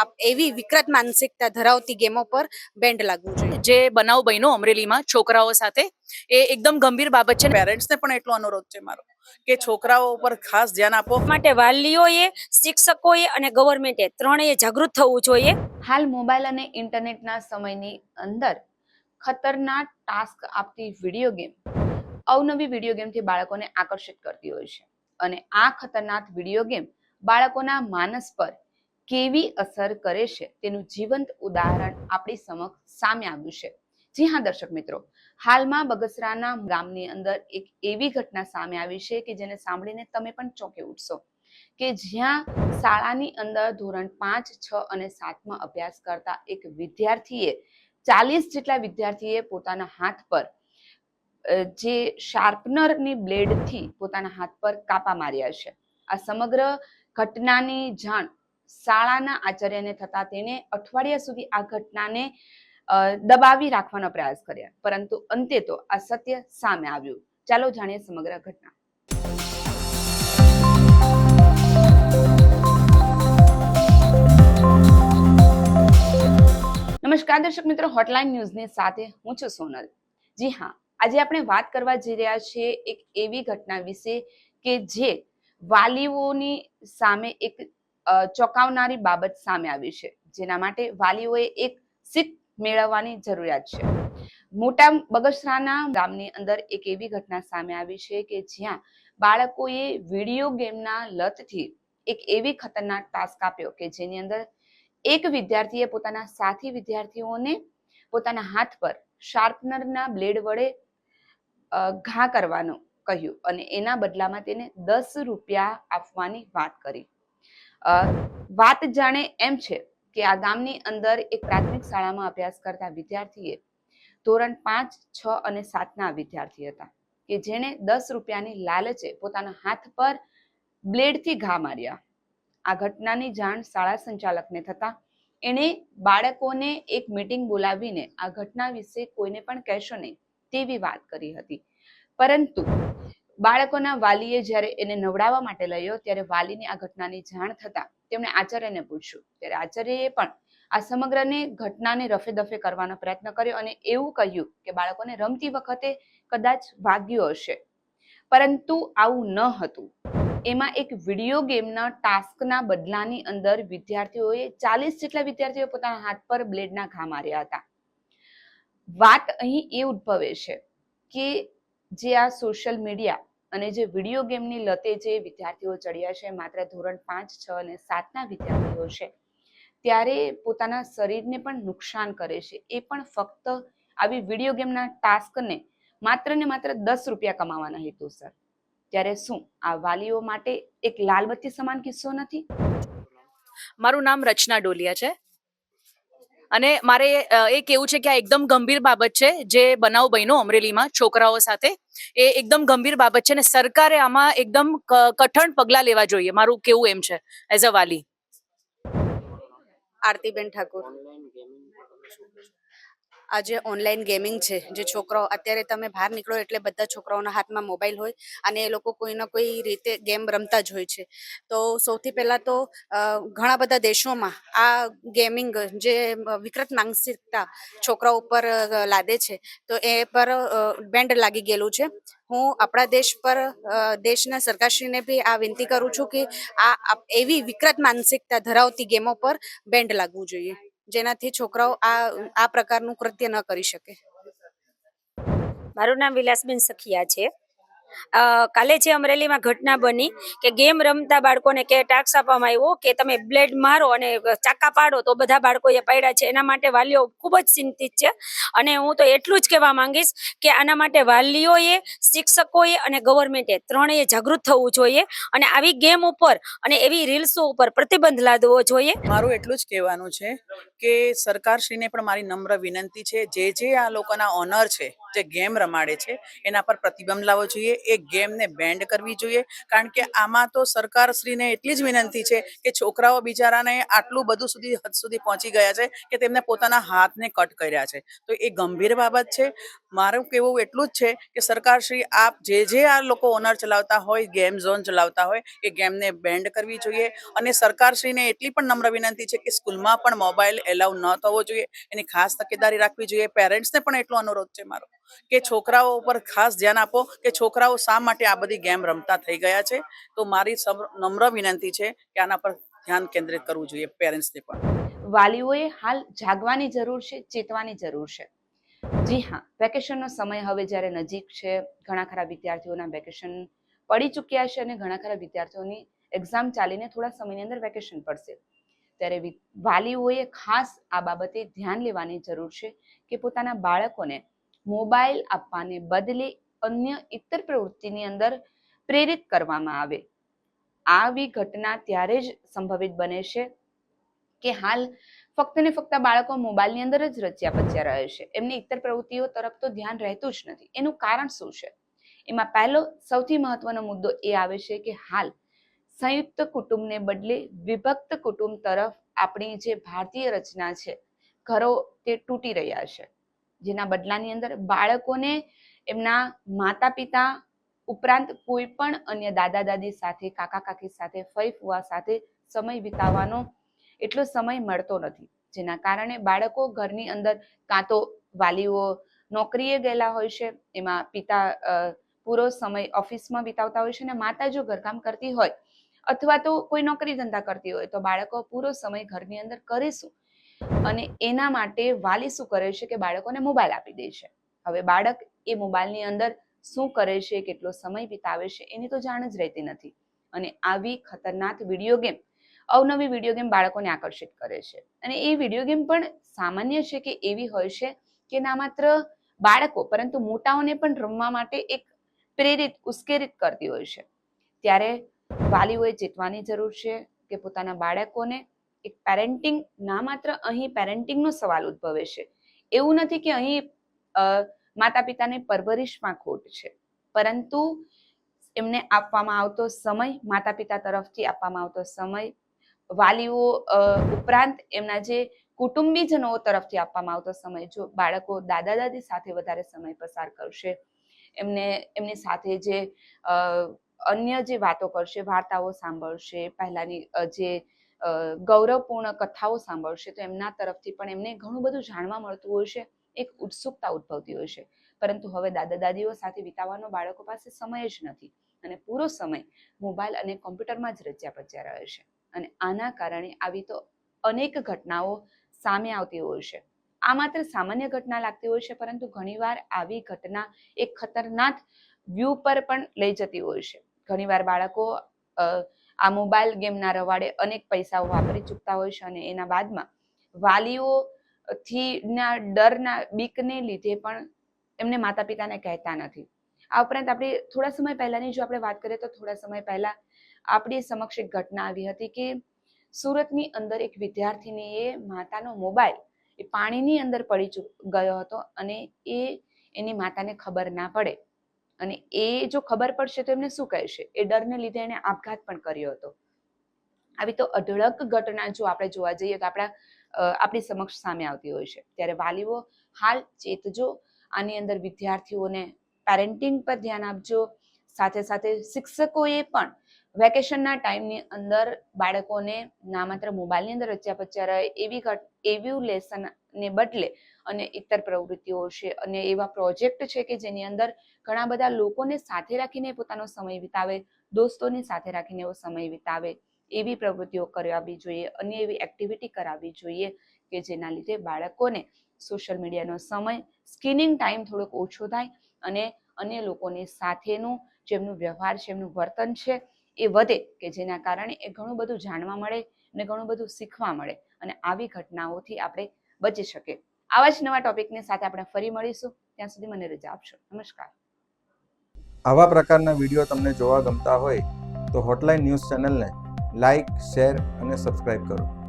આપ- એવી વિકૃત માનસિકતા ધરાવતી ગેમો પર બેન્ડ લાગવું જોઈએ. જે બનાવ બન્યો અમરેલીમાં છોકરાઓ સાથે એ એકદમ ગંભીર બાબત છે. પેરેન્ટ્સને પણ એટલો અનુરોધ છે મારો કે છોકરાઓ ઉપર ખાસ ધ્યાન આપો. માટે વાલીઓએ શિક્ષકોએ અને ગવર્મેન્ટે ત્રણેય જાગૃત થવું જોઈએ. હાલ મોબાઈલ અને ઇન્ટરનેટના સમયની અંદર ખતરનાક ટાસ્ક આપતી વીડિયો ગેમ અવનવી વીડિયો ગેમથી બાળકોને આકર્ષિત કરતી હોય છે. અને આ ખતરનાક વીડિયો ગેમ બાળકોના માનસ પર કેવી અસર કરે છે? તેનું જીવંત ઉદાહરણ આપણી સમક્ષ સામે આવ્યું છે. જી હા, દર્શક મિત્રો. હાલમાં બગસરાના ગામની અંદર એક એવી ઘટના સામે આવી છે કે જેને સાંભળીને તમે પણ ચોંકી ઉઠશો કે જ્યાં શાળાની અંદર ધોરણ પાંચ, છ અને સાતમાં અભ્યાસ કરતા એક વિદ્યાર્થીએ ચાલીસ જેટલા વિદ્યાર્થીએ પોતાના હાથ પર જે શાર્પનરની બ્લેડથી પોતાના હાથ પર કાપા માર્યા છે. આ સમગ્ર ઘટનાની જાણ શાળાના આચાર્યને થતા તેને અઠવાડિયા સુધી આ ઘટનાને દબાવી રાખવાનો પ્રયાસ કર્યા. પરંતુ અંતે તો આ સત્ય સામે આવ્યું. ચાલો જાણીએ સમગ્ર ઘટના. નમસ્કાર દર્શક મિત્રો હોટલાઇન ન્યૂઝની સાથે હું છું સોનલ. જી હા, આજે આપણે વાત કરવા જઈ રહ્યા છીએ એક એવી ઘટના વિશે કે જે વાલીઓની સામે એક ચોંકાવનારી બાબત સામે આવી છે. જેના માટે વાલીઓએ એક શીખ મેળવવાની જરૂરિયાત છે. મોટા બગસરાના ગામની અંદર એક એવી ઘટના સામે આવી છે કે જ્યાં બાળકોએ વીડિયો ગેમના લતથી એક એવી ખતરનાક ટાસ્ક આપ્યો કે જેની અંદર એક વિદ્યાર્થીએ પોતાના સાથી વિદ્યાર્થીઓને પોતાના હાથ પર શાર્પનરના બ્લેડ વડે ઘા કરવાનું કહ્યું અને એના બદલામાં તેને દસ રૂપિયા આપવાની વાત કરી. વાત જાણે એમ છે કે આ ગામની અંદર એક પ્રાથમિક શાળામાં અભ્યાસ કરતા વિદ્યાર્થીએ ધોરણ પાંચ, છ અને સાતના વિદ્યાર્થી હતા કે જેણે દસ રૂપિયાની લાલચે પોતાના હાથ પર બ્લેડથી ઘા માર્યા. આ ઘટનાની જાણ શાળા સંચાલકને થતા એણે બાળકોને એક મીટિંગ બોલાવીને આ ઘટના વિશે કોઈને પણ કહેશો નહીં તેવી વાત કરી હતી. પરંતુ બાળકોના વાલીએ જ્યારે એને નવડાવવા માટે લયો, ત્યારે વાલીને આ ઘટનાની જાણ થતા તેમણે આચાર્યને પૂછ્યું. ત્યારે આચાર્યએ પણ આ સમગ્રને ઘટનાને રફે દફે કરવાનો પ્રયત્ન કર્યો અને એવું કહ્યું કે બાળકોને રમતી વખતે કદાચ વાગ્યું હશે. પરંતુ આવું ન હતું. એમાં એક વીડિયો ગેમના ટાસ્કના બદલાની અંદર વિદ્યાર્થીઓએ ચાલીસ જેટલા વિદ્યાર્થીઓ પોતાના હાથ પર બ્લેડના ઘા માર્યા હતા. વાત અહીં એ ઉદ્ભવે છે કે જે આ સોશિયલ મીડિયા અને જે વીડિયો ગેમની લતે જે વિદ્યાર્થીઓ ચડ્યા છે, માત્ર ધોરણ પાંચ, છ અને સાતના વિદ્યાર્થીઓ છે, ત્યારે પોતાના શરીરને પણ નુકસાન કરે છે. એ પણ ફક્ત આવી વીડિયો ગેમના ટાસ્કને માત્ર ને માત્ર દસ રૂપિયા કમાવાના હેતુસર ત્યારે શું? આ વાલીઓ માટે એક લાલબત્તી સમાન કિસ્સો નથી? મારું નામ રચના ડોલિયા છે. અને મારે એ કેવું છે કે આ એકદમ ગંભીર બાબત છે જે બનાવ બન્યો અમરેલીમાં છોકરાઓ સાથે એ એકદમ ગંભીર બાબત છે અને સરકારે આમાં એકદમ ક- કઠણ પગલાં લેવા જોઈએ. મારું કેવું એમ છે એઝ અ વાલી. આરતીબેન ઠાકોર. આ જે ઓનલાઈન ગેમિંગ છે, જે છોકરાઓ, અત્યારે તમે બહાર નીકળો એટલે બધા છોકરાઓના હાથમાં મોબાઈલ હોય અને એ લોકો કોઈના કોઈ રીતે ગેમ રમતા જ હોય છે. તો સૌથી પહેલા તો ઘણા બધા દેશોમાં આ ગેમિંગ જે વિકૃત માનસિકતા છોકરાઓ ઉપર લાદે છે, તો એ પર બેન્ડ લાગી ગયેલું છે. હું આપણા દેશ પર દેશના સરકારશ્રીને બી આ વિનંતી કરું છું કે આ એવી વિકૃત માનસિકતા ધરાવતી ગેમો પર બેન્ડ લાગવું જોઈએ. જેનાથી છોકરાઓ આ આ પ્રકારનું કૃત્ય ન કરી શકે. મારું નામ વિલાસબેન સખિયા છે. કાલે જે અમરેલીમાં ઘટના બની કે ગેમ રમતા બાળકોને કે ટાસ્ક આપવામાં આવ્યો કે તમે બ્લેડ મારો અને ચાકા પાડો તો બધા બાળકોએ પાડ્યા છે. એના માટે વાલીઓ ખૂબ જ ચિંતિત છે. અને હું તો એટલું જ કહેવા માંગીશ કે આના માટે વાલીઓએ, શિક્ષકોએ અને ગવર્મેન્ટે ત્રણેય જાગૃત થવું જોઈએ અને આવી ગેમ ઉપર અને એવી રીલ્સો ઉપર પ્રતિબંધ લાદવો જોઈએ. મારું એટલું જ કહેવાનું છે કે સરકારશ્રીને પણ મારી નમ્ર વિનંતી છે. જે જે આ લોકોના ઓનર છે જે ગેમ રમાડે છે, એના પર પ્રતિબંધ લાવવો જોઈએ. એ ગેમને બેન્ડ કરવી જોઈએ. કારણ કે આમાં તો સરકારશ્રીને એટલી જ વિનંતી છે કે છોકરાઓ બિચારાને આટલું બધું સુધી હદ સુધી પહોંચી ગયા છે કે તેમને પોતાના હાથને કટ કર્યા છે. તો એ ગંભીર બાબત છે. મારું કહેવું એટલું જ છે કે સરકારશ્રી આપ જે જે આ લોકો ઓનર ચલાવતા હોય, ગેમ ઝોન ચલાવતા હોય, એ ગેમને બેન્ડ કરવી જોઈએ. અને સરકારશ્રીને એટલી પણ નમ્ર વિનંતી છે કે સ્કૂલમાં પણ મોબાઈલ એલાઉ ન થવો જોઈએ. એની ખાસ તકેદારી રાખવી જોઈએ. પેરેન્ટ્સને પણ એટલો અનુરોધ છે મારો. કે છોકરાઓ ઉપર ખાસ ધ્યાન આપો કે છોકરાઓ શા માટે આ બધી ગેમ રમતા થઈ ગયા છે? તો મારી નમ્ર વિનંતી છે કે આના પર ધ્યાન કેન્દ્રિત કરવું જોઈએ પેરેન્ટ્સને પણ. વાલીઓએ હાલ જાગવાની જરૂર છે, ચેતવાની જરૂર છે. જી હા, વેકેશનનો સમય હવે જ્યારે નજીક છે, ઘણા ખરા વિદ્યાર્થીઓના વેકેશન પડી ચૂક્યા છે અને ઘણા ખરા વિદ્યાર્થીઓની એક્ઝામ ચાલીને થોડા સમયની અંદર વેકેશન પડશે. ત્યારે વાલીઓએ ખાસ આ બાબતે ધ્યાન લેવાની જરૂર છે કે પોતાના બાળકોને મોબાઈલ આપવાને બદલે અન્ય ઇતર પ્રવૃત્તિની અંદર પ્રેરિત કરવામાં આવે. આવી ઘટના ત્યારે જ સંભવિત બને છે કે હાલ ફક્ત ને ફક્ત બાળકો મોબાઈલની અંદર જ રચ્યા પચ્યા રહે છે. એમની ઇતર પ્રવૃત્તિઓ તરફ તો ધ્યાન રહેતું જ નથી. એનું કારણ શું છે? એમાં પહેલો સૌથી મહત્વનો મુદ્દો એ આવે છે કે હાલ સંયુક્ત કુટુંબને બદલે વિભક્ત કુટુંબ તરફ આપણી જે ભારતીય રચના છે, ઘરો તે તૂટી રહ્યા છે. જેના બદલાની અંદર બાળકોને એમના માતા પિતા ઉપરાંત કોઈ પણ અન્ય દાદા દાદી સાથે કાકા કાકી સાથે ફઈ ફુવા સાથે સમય વિતાવવાનો એટલો સમય મળતો નથી. જેના કારણે બાળકો ઘરની અંદર કાં તો વાલીઓ નોકરીએ ગયેલા હોય છે, એમાં પિતા પૂરો સમય ઓફિસમાં વિતાવતા હોય છે અને માતા જો ઘરકામ કરતી હોય અથવા તો કોઈ નોકરી ધંધા કરતી હોય તો બાળકો પૂરો સમય ઘરની અંદર કરીશું અને એના માટે વાલી શું કરે છે કે બાળકોને મોબાઈલ આપી દે છે. હવે બાળક એ મોબાઈલની અંદર શું કરે છે, કેટલો સમય વિતાવે છે, એની તો જાણ જ રહેતી નથી. અને આવી ખતરનાક વીડિયો ગેમ અવનવી વીડિયો ગેમ બાળકોને આકર્ષિત કરે છે. અને એ વીડિયો ગેમ પણ સામાન્ય છે કે એવી હોય છે કે ના માત્ર બાળકો, પરંતુ મોટાઓને પણ રમવા માટે એક પ્રેરિત, ઉશ્કેરિત કરતી હોય છે. ત્યારે વાલીઓએ ચેતવાની જરૂર છે કે પોતાના બાળકોને એક પેરેન્ટિંગ ના માત્ર અહીં પેરેન્ટિંગનો સવાલ ઉદ્ભવે છે. એવું નથી કે અહીં માતા પિતાની પરવરિશમાં ખોટ છે. પરંતુ એમને આપવામાં આવતો સમય માતા પિતા તરફથી આપવામાં આવતો સમય, વાલીઓ ઉપરાંત એમના જે કુટુંબીજનો તરફથી આપવામાં આવતો સમય, જો બાળકો દાદા દાદી સાથે વધારે સમય પસાર કરશે, એમને, એમની સાથે જે અન્ય જે વાતો કરશે, વાર્તાઓ સાંભળશે, પહેલાની જે ગૌરવપૂર્ણ કથાઓ સાંભળશે તો એમના તરફથી પણ એમને ઘણું બધું જાણવા મળતું હોય છે, એક ઉત્સુકતા ઉદ્ભવતી હોય છે. પરંતુ હવે દાદા દાદીઓ સાથે વિતાવવાનો બાળકો પાસે સમય જ નથી અને પૂરો સમય મોબાઈલ અને કોમ્પ્યુટરમાં જ રચ્યા પચ્યા રહે છે અને આના કારણે આવી તો અનેક ઘટનાઓ સામે આવતી હોય છે. આ માત્ર સામાન્ય ઘટના લાગતી હોય છે, પરંતુ ઘણીવાર આવી ઘટના એક ખતરનાક વ્યૂ પર પણ લઈ જતી હોય છે. ઘણીવાર બાળકો આ મોબાઈલ ગેમના રવાડે અનેક પૈસાઓ વાપરી ચૂકતા હોય છે અને એના બાદમાં વાલીઓ થી ના ડરના બીકને લીધે પણ એમને માતા પિતાને કહેતા નથી. આ ઉપરાંત આપણે થોડા સમય પહેલાની જો આપણે વાત કરીએ તો થોડા સમય પહેલા આપણી સમક્ષ એક ઘટના આવી હતી કે સુરતની અંદર એક વિદ્યાર્થીનીએ માતાનો મોબાઈલ એ પાણીની અંદર પડી ગયો હતો અને એ એની માતાને ખબર ના પડે. અને એ જો ખબર પડશે તો એમને શું કહેશે? એ ડરને લીધે એને આપઘાત પણ કર્યો હતો. આવી તો અઢળક ઘટના જો આપણે જોવા જઈએ તો આપણા આપણી સમક્ષ સામે આવતી હોય છે. ત્યારે વાલીઓ હાલ ચેતજો, આની અંદર વિદ્યાર્થીઓને પેરેન્ટિંગ પર ધ્યાન આપજો સાથે સાથે શિક્ષકોએ પણ વેકેશનના ટાઈમની અંદર બાળકોને ના માત્ર મોબાઈલની અંદર રચ્યા પચ્યા રહે એવી ઘટ, એવી લેસનને બદલે અને ઇતર પ્રવૃત્તિઓ છે અને એવા પ્રોજેક્ટ છે કે જેની અંદર ઘણા બધા લોકોને સાથે રાખીને પોતાનો સમય વિતાવે, દોસ્તોને સાથે રાખીને એવો સમય વિતાવે એવી પ્રવૃત્તિઓ કરાવવી જોઈએ અન્ય એવી એક્ટિવિટી કરાવવી જોઈએ કે જેના લીધે બાળકોને સોશિયલ મીડિયાનો સમય સ્કિનિંગ ટાઈમ થોડોક ઓછો થાય અને અન્ય લોકોની સાથેનું જેમનું વ્યવહાર છે, એમનું વર્તન છે, એ વધે કે જેના કારણે એ ઘણું બધું જાણવા મળે અને ઘણું બધું શીખવા મળે અને આવી ઘટનાઓથી આપણે બચી શકીએ. આવા જ નવા ટોપિકની સાથે આપણે ફરી મળીશું. ત્યાં સુધી મને રજા આપશો. નમસ્કાર. આવા પ્રકારના વીડિયો તમને જોવા ગમતા હોય તો હોટલાઇન ન્યૂઝ ચેનલને લાઇક શેર અને સબસ્ક્રાઇબ કરો.